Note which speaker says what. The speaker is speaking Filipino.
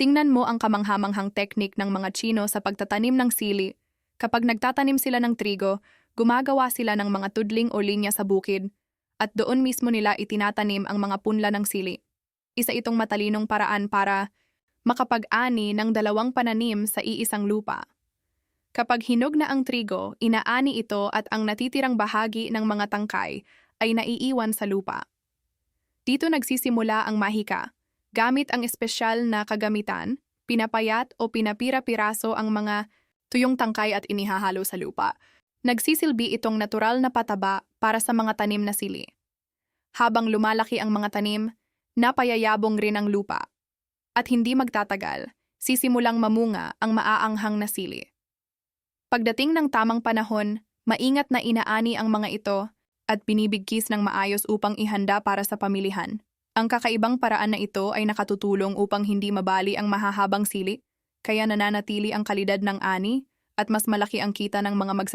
Speaker 1: Tingnan mo ang kamanghamanghang teknik ng mga Chino sa pagtatanim ng sili. Kapag nagtatanim sila ng trigo, gumagawa sila ng mga tudling o linya sa bukid, at doon mismo nila itinatanim ang mga punla ng sili. Isa itong matalinong paraan para makapag-ani ng dalawang pananim sa iisang lupa. Kapag hinog na ang trigo, inaani ito at ang natitirang bahagi ng mga tangkay ay naiiwan sa lupa. Dito nagsisimula ang mahika. Gamit ang espesyal na kagamitan, pinapayat o pinapira-piraso ang mga tuyong tangkay at inihahalo sa lupa. Nagsisilbi itong natural na pataba para sa mga tanim na sili. Habang lumalaki ang mga tanim, napayayabong rin ang lupa. At hindi magtatagal, sisimulang mamunga ang maaanghang na sili. Pagdating ng tamang panahon, maingat na inaani ang mga ito at binibigkis ng maayos upang ihanda para sa pamilihan. Ang kakaibang paraan na ito ay nakatutulong upang hindi mabali ang mahahabang sili, kaya nananatili ang kalidad ng ani at mas malaki ang kita ng mga magsasaka.